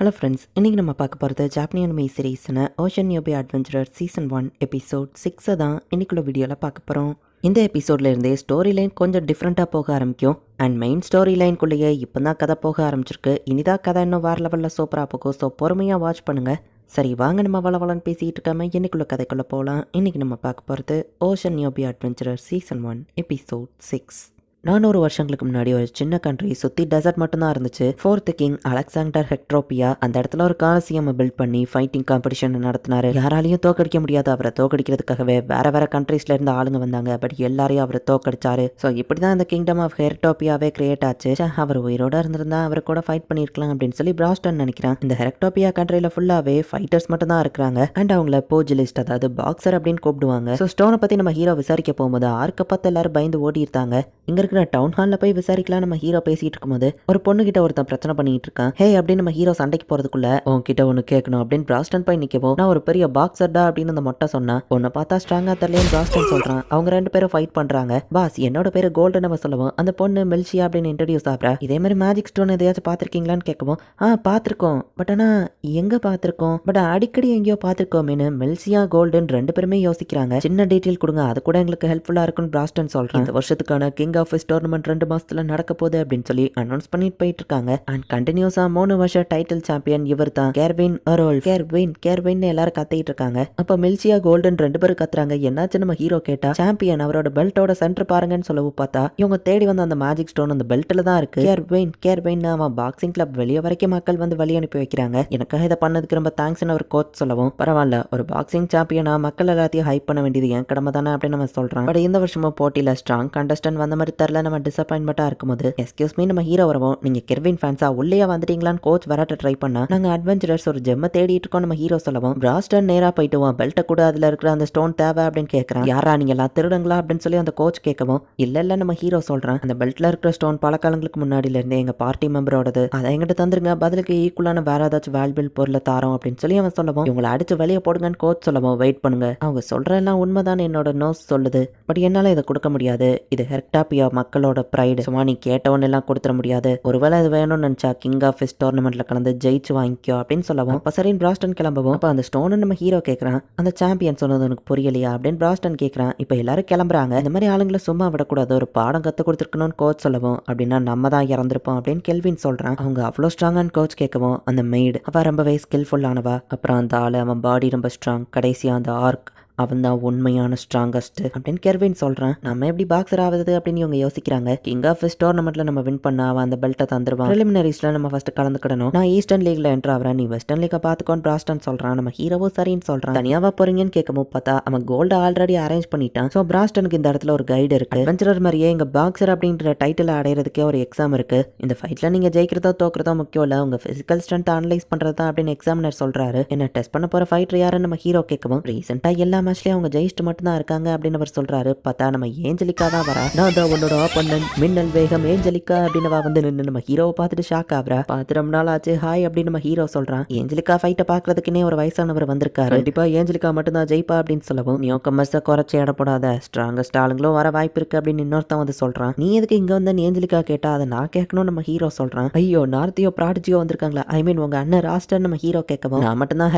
Hello friends இன்றைக்கி நம்ம பார்க்க போகிறது ஜாப்பனியன் மே சீரீஸ்னு ஓஷன் யோபி அட்வென்ச்சரர் சீசன் ஒன் எபிசோட் சிக்ஸை தான் இன்றைக்குள்ள வீடியோவில் பார்க்க போகிறோம் இந்த எபிசோட்லேருந்தே ஸ்டோரி லைன் கொஞ்சம் டிஃப்ரெண்ட்டாக போக ஆரம்பிக்கும். அண்ட் மெயின் ஸ்டோரி லைனுக்குள்ளேயே இப்போ தான் கதை போக ஆரம்பிச்சிருக்கு. இனிதான் கதை இன்னும் வேறு லெவலில் சூப்பராக போகும். ஸோ பொறுமையாக வாட்ச் பண்ணுங்கள் சரி வாங்க நம்ம வளவளன்னு பேசிகிட்டு இருக்காம இன்னைக்குள்ள கதைக்குள்ளே போகலாம் இன்றைக்கி நம்ம பார்க்க போகிறது ocean யோபி adventurer season one episode six நானூறு வருஷங்களுக்கு முன்னாடி ஒரு சின்ன கண்ட்ரி சுற்றி டெசர்ட் மட்டும்தான் இருந்துச்சு. ஃபோர்த் கிங் அலெக்சாண்டர் ஹெக்ட்ரோபியா அந்த இடத்துல ஒரு காலசியம் பில்ட் பண்ணி ஃபைட்டிங் காம்படிஷன் நடத்தினாரு. யாராலையும் தோக்கடிக்க முடியாது. அவரை தோக்கடிக்கிறதுக்காகவே வேற வேற கண்ட்ரீஸ்ல இருந்து ஆளுங்க வந்தாங்க. பட் எல்லாரையும் அவரை தோக்கடிச்சாரு ஸோ இப்படி தான் கிங்டம் ஆஃப் ஹெக்டோபியாவே கிரியேட் ஆச்சு. அவர் உயிரோட இருந்திருந்தா அவர் கூட ஃபைட் பண்ணிருக்கலாம் அப்படின்னு சொல்லி பிராஸ்டன் நினைக்கிறேன். இந்த ஹெரக்டோபியா கண்ட்ரியில ஃபுல்லாகவே ஃபைட்டர்ஸ் மட்டும் தான் இருக்கிறாங்க. அண்ட் அவங்கள போஜிலிஸ்ட் அதாவது பாக்ஸர் அப்படின்னு கூப்பிடுவாங்க. ஸோ ஸ்டோனை பற்றி நம்ம ஹீரோ விசாரிக்க போகும்போது ஆர்க்க பார்த்து எல்லாரும் பயந்து ஓடி இருந்தாங்க இங்க இருக்கிற டவுன் ஹாலில் போய் விசாரிக்கலாம். நம்ம ஹீரோ பேசிட்டு இருக்கும்போது ஒரு பொண்ணு கிட்ட ஒருத்தன் பிரச்சனை பண்ணிட்டு இருக்கான். ஹே அப்படின்னு நம்ம ஹீரோ சண்டைக்கு போறதுக்குள்ள உன்கிட்ட ஒன்று கேட்கணும் அப்படின்னு பிராஸ்டன் போய் நிற்கவும் நான் ஒரு பெரிய பாக்ஸர்டா அப்படின்னு அந்த மொட்டை சொன்னா உன்னை பார்த்தா ஸ்ட்ராங்கா தெரியலன்னு பிராஸ்டன் சொல்றான். அவங்க ரெண்டு பேரும் ஃபைட் பண்றாங்க. பாஸ் என்னோட பேரு கோல்டு நம்ம சொல்லுவோம். அந்த பொண்ணு மெல்ஷியா அப்படின்னு இன்ட்ரடியூஸ் ஆகிறா. இதே மாதிரி மேஜிக் ஸ்டோன் எதையாச்சும் பார்த்துருக்கீங்களான்னு கேட்கவும் ஆ பார்த்துருக்கோம். பட் ஆனால் எங்க பார்த்துருக்கோம்? பட் அடிக்கடி எங்கேயோ பார்த்துருக்கோமேனு மெல்சியா கோல்டுன்னு ரெண்டு பேருமே யோசிக்கிறாங்க. சின்ன டீட்டெயில் கொடுங்க. அது கூட எங்களுக்கு ஹெல்ப்ஃபுல்லாக இருக்குன்னு பிராஸ்டன் சொல்றேன். இந்த வருஷத்துக்கான கிங் ஆஃப் டோர்னமெண்ட் ரெண்டு மாசத்துல நடக்க போகுது அப்படின்னு சொல்லி அனௌன்ஸ் பண்ணிட்டு போயிட்டு இருக்காங்க அண்ட் கண்டினியூஸா மூணு வருஷம் டைட்டில் சாம்பியன் இவர் தான் கேர்வின் அரோல் கேர்வின் கேர்வின் எல்லாரும் கத்திட்டு இருக்காங்க. அப்ப மில்சியா கோல்டன் ரெண்டு பேரும் கத்துறாங்க. என்னாச்சு நம்ம ஹீரோ கேட்டா சாம்பியன் அவரோட பெல்ட்டோட சென்டர் பாருங்கன்னு சொல்லவும் பார்த்தா இவங்க தேடி வந்த அந்த மேஜிக் ஸ்டோன் அந்த பெல்ட்ல தான் இருக்கு. கேர்வின் கேர்வின் அவன் பாக்ஸிங் கிளப் வெளியே வரைக்கும் மக்கள் வந்து வழி அனுப்பி வைக்கிறாங்க. எனக்காக இதை பண்ணதுக்கு ரொம்ப தேங்க்ஸ்னு ஒரு கோச் சொல்லவும் பரவாயில்ல ஒரு பாக்ஸிங் சாம்பியனா மக்கள் எல்லாத்தையும் ஹைப் பண்ண வேண்டியது என் கடமை தானே அப்படின்னு நம்ம சொல்றோம் பட் இந்த வருஷமும் போட்டியில ஸ்ட்ராங் கண்டஸ்டன் வந்த மாதிரி தெரில நம்ம டிசப்பாயின்மெண்ட்டாக இருக்கும்போது எஸ்கியூஸ் மீ நம்ம ஹீரோ வரவும் நீங்கள் கெர்வின் ஃபேன்ஸா உள்ளே வந்துட்டீங்களான்னு கோச் வராட்ட ட்ரை பண்ணா நாங்கள் அட்வென்ச்சரர்ஸ் ஒரு ஜெம்ம தேடிட்டு இருக்கோம் நம்ம ஹீரோ சொல்லவும் பிராஸ்டர் நேராக போயிட்டு வா பெல்ட்டை கூட அதில் இருக்கிற அந்த ஸ்டோன் தேவை அப்படின்னு கேட்குறான் யாரா நீங்க எல்லாம் திருடுங்களா? அப்படின்னு சொல்லி அந்த கோச் கேட்கவும் இல்ல இல்ல நம்ம ஹீரோ சொல்றான். அந்த பெல்ட்ல இருக்கிற ஸ்டோன் பல காலங்களுக்கு முன்னாடில இருந்தே எங்க பார்ட்டி மெம்பரோடது அதை எங்கிட்ட தந்துருங்க பதிலுக்கு ஈக்குவலான வேற ஏதாச்சும் வேல்பில் பொருளை தாரோம் அப்படின்னு சொல்லி அவன் சொல்லவும் இவங்களை அடிச்சு வெளியே போடுங்கன்னு கோச் சொல்லவும் வெயிட் பண்ணுங்க. அவங்க சொல்ற உண்மைதான் என்னோட நோஸ் சொல்லுது. பட் என்னால இதை கொடுக்க முடியாது. இது ஹெர்டாபியா மக்களோட ப்ரைடு சும்மா நீ கேட்டவன் எல்லாம் கொடுத்துட முடியாது. ஒருவேளை இது வேணும்னு நினைச்சா கிங் ஆஃப் ஃபிஸ் டோர்னமெண்ட்ல கலந்து ஜெயிச்சு வாங்கிக்கோ அப்படின்னு சொல்லவும் அப்ப சரின்னு பிராஸ்டன் கிளம்பவும் அப்ப அந்த ஸ்டோன் நம்ம ஹீரோ கேட்கறான் அந்த சாம்பியன் சொன்னது உனக்கு புரியலையா? அப்படின்னு பிராஸ்டன் கேட்கறான் இப்ப எல்லாரும் கிளம்புறாங்க. இந்த மாதிரி ஆளுங்களை சும்மா விடக்கூடாது. ஒரு பாடம் கத்து கொடுத்துருக்கணும்னு கோச் சொல்லவும் அப்படின்னா நம்ம தான் இறந்திருப்போம் அப்படின்னு கெல்வின் சொல்றான். அவங்க அவ்வளோ ஸ்ட்ராங்கான கோச் கேட்கவும் அந்த மெய்டு அவ ரொம்பவே ஸ்கில்ஃபுல்லானவா அப்புறம் அந்த ஆளு அவன் பாடி ரொம்ப ஸ்ட்ராங் கடைசியா அந்த ஆர்க் அவன் தான் உண்மையான ஸ்ட்ராங்கஸ்ட் அப்படின்னு கெர்வின் சொல்றான். நம்ம எப்படி பாக்ஸர் ஆகுது அப்படின்னு இவங்க யோசிக்கிறாங்க. கிங் ஆஃப் டோர்னமெண்ட்டில் டோர்னமெண்ட்ல நம்ம வின் பண்ண அவன் அந்த பெல்ட்டை தந்துருவான். ப்ரிலிமினரிஸ்ல நம்ம ஃபர்ஸ்ட் கலந்துக்கிடணும் நான் ஈஸ்டர்ன் லீக்ல என்ட்ரு ஆகிறேன் நீ வெஸ்டர்ன் லீக்கை பார்த்துக்கோன்னு பிராஸ்டன் சொல்றான். நம்ம ஹீரோவும் சரின்னு சொல்றான். தனியாவா போறீங்கன்னு கேட்கும் பார்த்தா அவன் கோல்டு ஆல்ரெடி அரேஞ்ச் பண்ணிட்டான். ஸோ பிராஸ்டனுக்கு இந்த இடத்துல ஒரு கைடு இருக்கு. அட்வென்ச்சரர் மாதிரியே இங்க பாக்ஸர் அப்படின்ற டைட்டில் அடையிறதுக்கே ஒரு எக்ஸாம் இருக்கு. இந்த ஃபைட்ல நீங்க ஜெயிக்கிறதோ தோக்குறதோ முக்கியம் இல்ல. உங்க பிசிக்கல் ஸ்ட்ரென்த் அனலைஸ் பண்ணுறதா அப்படின்னு எக்ஸாமினர் சொல்றாரு. என்ன டெஸ்ட் பண்ண போற ஃபைட்டர் யாருன்னு நம்ம ஹீரோ கேட்கவும் ரீசெண்டா எல்லாமே மேட்ச்லயும் அவங்க ஜெயிச்சுட்டு மட்டும் தான் இருக்காங்க அப்படின்னு அவர் சொல்றாரு. பார்த்தா நம்ம ஏஞ்சலிக்கா தான் வரா. நான் தான் உன்னோட ஆப்பண்ணன். மின்னல் வேகம் ஏஞ்சலிக்கா அப்படின்னு வந்து நின்று நம்ம ஹீரோவை பார்த்துட்டு ஷாக் ஆகுறா. பார்த்து ரொம்ப நாள் ஆச்சு. ஹாய் அப்படின்னு நம்ம ஹீரோ சொல்றான். ஏஞ்சலிக்கா ஃபைட்டை பார்க்கறதுக்குன்னே ஒரு வயசானவர் வந்திருக்காரு. கண்டிப்பா ஏஞ்சலிக்கா மட்டும் தான் ஜெயிப்பா அப்படின்னு சொல்லவும் நியோ கமர்ஸை குறைச்சி இடப்படாத ஸ்ட்ராங்கஸ்ட் ஆளுங்களும் வர வாய்ப்பு இருக்கு அப்படின்னு இன்னொருத்தன் வந்து சொல்றான். நீ எதுக்கு இங்க வந்து? ஏஞ்சலிக்கா கேட்டா அதை நான் கேட்கணும்னு நம்ம ஹீரோ சொல்றான். ஐயோ நார்த்தியோ ப்ராடஜியோ வந்திருக்காங்களா? ஐ மீன் உங்க அண்ணன் ராஸ்டர் நம்ம ஹீரோ கேட்கவும் நான் மட்டும் தான்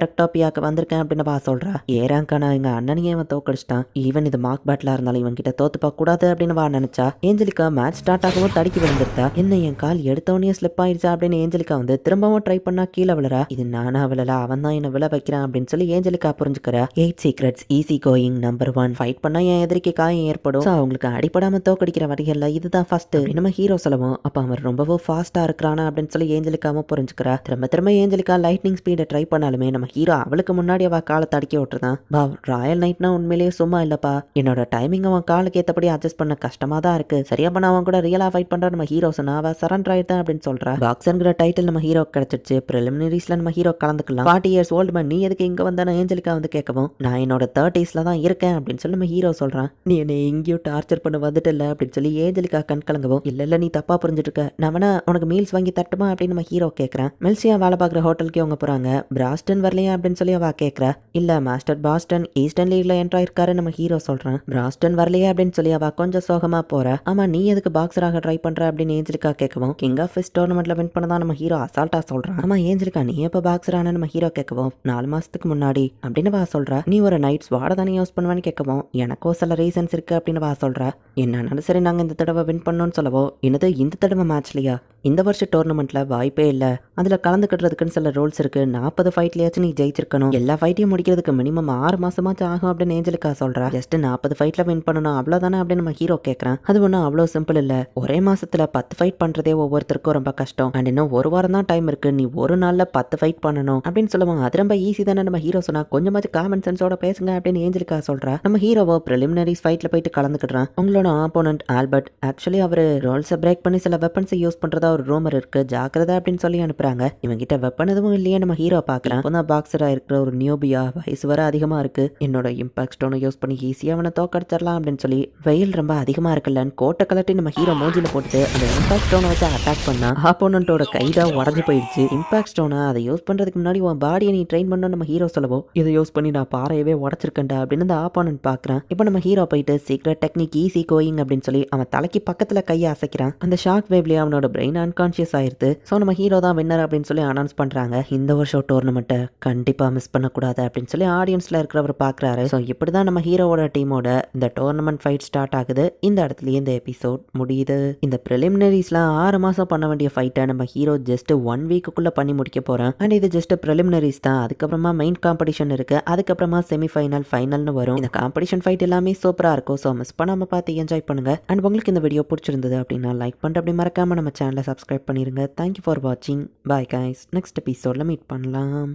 வந்திருக்கேன் அப்படின்னு பா சொல்றா. ஏறாங்கண்ணா எங்க அண்ணனையே அவன் தோக்கடிச்சிட்டான். ஈவன் இது மார்க் பேட்டிலா இருந்தாலும் இவன் கிட்ட தோத்து கூடாது அப்படின்னு வா நினைச்சா. ஏஞ்சலிக்கா மேட்ச் ஸ்டார்ட் ஆகவும் தடுக்கி விழுந்துருத்தா. என்ன என் கால் எடுத்தவனே ஸ்லிப் ஆயிடுச்சா அப்படின்னு ஏஞ்சலிக்கா வந்து திரும்பவும் ட்ரை பண்ணா கீழே விழறா. இது நானா விழல அவன் தான் என்ன விழ வைக்கிறான் அப்படின்னு சொல்லி Angelica புரிஞ்சுக்கிறா. Eight secrets easy going number one fight பண்ணா என் எதிரிக்கு காயம் ஏற்படும். அவங்களுக்கு அடிப்படாம தோக்கடிக்கிற வழிகள்ல இதுதான் ஃபர்ஸ்ட் நம்ம ஹீரோ சொல்லவும் அப்ப அவன் ரொம்பவும் ஃபாஸ்டா இருக்கிறானா அப்படின்னு சொல்லி ஏஞ்சலிக்காம புரிஞ்சுக்கிறா. திரும்ப திரும்ப ஏஞ்சலிக்கா லைட்னிங் ஸ்பீடை ட்ரை பண்ணாலுமே நம்ம ஹீரோ அவளுக்கு முன்னாடி அவ காலை தடுக்கி விட்டுருதான். பா ராயல் நைட்னா உண்மையிலேயே சும்மா இல்லப்பா. என்னோட டைமிங் அவன் காலுக்கு ஏத்தபடி அட்ஜஸ்ட் பண்ண கஷ்டமா தான் இருக்கு. சரியா பண்ண அவன் கூட ரியலா ஃபைட் பண்ற நம்ம ஹீரோ சொன்னா அவ சரண்டர் ஆயிட்டான் அப்படின்னு சொல்றா. பாக்ஸர்ங்கிற டைட்டில் நம்ம ஹீரோ கிடைச்சிருச்சு. ப்ரிலிமினரிஸில் நம்ம ஹீரோ கலந்துக்கலாம். ஃபார்ட்டி இயர்ஸ் ஓல்டு மேன் நீ எதுக்கு இங்க வந்தானே ஏஞ்சலிக்கா வந்து கேட்கவும் நான் என்னோட தேர்ட்டிஸ்ல தான் இருக்கேன் அப்படின்னு சொல்லி நம்ம ஹீரோ சொல்றான். நீ என்னை எங்கேயும் டார்ச்சர் பண்ண வந்துட்டல அப்படின்னு சொல்லி ஏஞ்சலிக்கா கண் கலங்கவும் இல்ல இல்ல நீ தப்பா புரிஞ்சுட்டு இருக்க. நான் வேணா உனக்கு மீல்ஸ் வாங்கி தட்டுமா? அப்படின்னு நம்ம ஹீரோ கேட்கறான் மெல்சியா வேலை பார்க்குற ஹோட்டலுக்கு அவங்க போறாங்க. பிராஸ்டன் வரலையா அப்படின்னு சொல்லி அவ கேட்கறா இல்ல மாஸ்டர் பாஸ்டன் ஈஸ்டர்ன் லீக்ல என்ட்ரு நம்ம ஹீரோ சொல்றான். பிராஸ்டன் வரலையே அப்படின்னு சொல்லி அவ கொஞ்சம் சோகமா போறா. ஆமா நீ எதுக்கு பாக்ஸராக ட்ரை பண்ற அப்படின்னு ஏஞ்சலிக்கா கேட்கவும் கிங் ஆஃப் ஃபிஸ் டோர்னமெண்ட்ல வின் பண்ணதான் நம்ம ஹீரோ அசால்ட்டா சொல்றான் ஆமா ஏஞ்சலிக்கா நீ எப்ப பாக்ஸரான நம்ம ஹீரோ கேட்கவும் நாலு மாசத்துக்கு முன்னாடி அப்படின்னு வா சொல்ற. நீ ஒரு நைட் வாட தானே யூஸ் பண்ணுவேன்னு கேட்கவும் எனக்கும் சில ரீசன்ஸ் இருக்கு அப்படின்னு வா சொல்ற. என்னன்னாலும் சரி நாங்க இந்த தடவை வின் பண்ணோம்னு சொல்லவோ என்னது இந்த தடவை மேட்ச்லயா இந்த வருஷம் டோர்னமெண்ட்டில் வாய்ப்பே இல்லை. அதில் கலந்துக்கிட்டுறதுக்குன்னு சில ரூல்ஸ் இருக்குது நாற்பது ஃபைட்லையாச்சும் நீ ஜெயிச்சிருக்கணும். எல்லா ஃபைட்டையும் முடிக்கிறதுக்கு மினிமம் ஆறு மாதமாச்சும் ஆகும் அப்படின்னு ஏஞ்சலுக்கா சொல்கிறா ஜஸ்ட் நாற்பது ஃபைட்டில் வின் பண்ணணும். அவ்வளோதானே அப்படின்னு நம்ம ஹீரோ கேட்குறான் அது ஒன்றும் அவ்வளோ சிம்பிள் இல்லை. ஒரே மாதத்தில் பத்து ஃபைட் பண்ணுறதே ஒவ்வொருத்தருக்கும் ரொம்ப கஷ்டம். அண்ட் இன்னும் ஒரு வாரம் தான் டைம் இருக்கு. நீ ஒரு நாளில் பத்து ஃபைட் பண்ணணும். அப்படின்னு சொல்லுவாங்க அது ரொம்ப ஈஸி தானே நம்ம ஹீரோ சொன்னா. கொஞ்சமாச்சும் காமன் சென்ஸோட பேசுங்க அப்படின்னு ஏஞ்சலுக்கா சொல்கிறா நம்ம ஹீரோவோ ப்ரிலிமினரிஸ் ஃபைட்டில் போயிட்டு கலந்துக்கிடுறான். உங்களோட ஆப்போனன்ட் ஆல்பர்ட். ஆக்சுவலி அவர் ரூல்ஸை பிரேக் பண்ணி சில வெப்பன்ஸை யூஸ் பண்றதா ஒரு ரூமர் இருக்கு ஜாக்கிரதா அப்படின்னு சொல்லி அனுப்புறாங்க. இவங்க கிட்ட வெப்பன் எதுவும் இல்லையே நம்ம ஹீரோ பாக்குறான் இப்போதான் பாக்ஸரா இருக்கிற ஒரு நியோபியா வயசு வர அதிகமா இருக்கு. என்னோட இம்பாக்ட் ஸ்டோனை யூஸ் பண்ணி ஈஸியா அவனை தோக்கடிச்சிடலாம் அப்படின்னு சொல்லி வெயில் ரொம்ப அதிகமா இருக்குல்லன்னு கோட்டை கலட்டி நம்ம ஹீரோ மூஞ்சில போட்டு அந்த இம்பாக்ட் ஸ்டோனை வச்சு அட்டாக் பண்ணா ஆப்போனண்டோட கைடா உடஞ்சு போயிடுச்சு. இம்பாக்ட் ஸ்டோனை அதை யூஸ் பண்றதுக்கு முன்னாடி உன் பாடியை நீ ட்ரெயின் பண்ண நம்ம ஹீரோ சொல்லவோ இதை யூஸ் பண்ணி நான் பாறையவே உடச்சிருக்கேன்டா அப்படின்னு அந்த ஆப்போனன்ட் பாக்குறான் இப்போ நம்ம ஹீரோ போயிட்டு சீக்கிரம் டெக்னிக் ஈஸி கோயிங் அப்படின்னு சொல்லி அவன் தலைக்கு பக்கத்துல கையை அசைக்கிறான். அந்த ஷாக் வேவ்லயே அவனோட பிரெயின் அன்கான்ஷியஸ் ஆயிருது. ஸோ நம்ம ஹீரோ தான் வின்னர் அப்படின்னு சொல்லி அனௌன்ஸ் பண்றாங்க. இந்த வருஷம் டோர்னமெண்ட்டை கண்டிப்பாக மிஸ் பண்ணக்கூடாது அப்படின்னு சொல்லி ஆடியன்ஸ்ல இருக்கிறவர் பார்க்குறாரு ஸோ இப்படி தான் நம்ம ஹீரோவோட டீமோட இந்த டோர்னமெண்ட் ஃபைட் ஸ்டார்ட் ஆகுது. இந்த இடத்துலயே இந்த எபிசோட் முடியுது. இந்த ப்ரிலிமினரிஸ்லாம் ஆறு மாதம் பண்ண வேண்டிய ஃபைட்டை நம்ம ஹீரோ ஜஸ்ட் ஒன் வீக்குக்குள்ளே பண்ணி முடிக்க போறோம். அண்ட் இது ஜஸ்ட் ப்ரிலிமினரிஸ் தான். அதுக்கப்புறமா மெயின் காம்படிஷன் இருக்கு. அதுக்கப்புறமா செமிஃபைனல் ஃபைனல்னு வரும். இந்த காம்படிஷன் ஃபைட் எல்லாமே சூப்பராக இருக்கும். ஸோ மிஸ் பண்ணாமல் பார்த்து என்ஜாய் பண்ணுங்க. அண்ட் உங்களுக்கு இந்த வீடியோ பிடிச்சிருந்தது அப்படின்னா லைக் பண்ணிட்டு அப்படி மறக்காம நம்ம சேனலை சப்ஸ்கிரைப் பண்ணிருங்க. தேங்க்யூ ஃபார் வாட்சிங் பாய் கைஸ் நெக்ஸ்ட் எபிசோடில் மீட் பண்ணலாம்.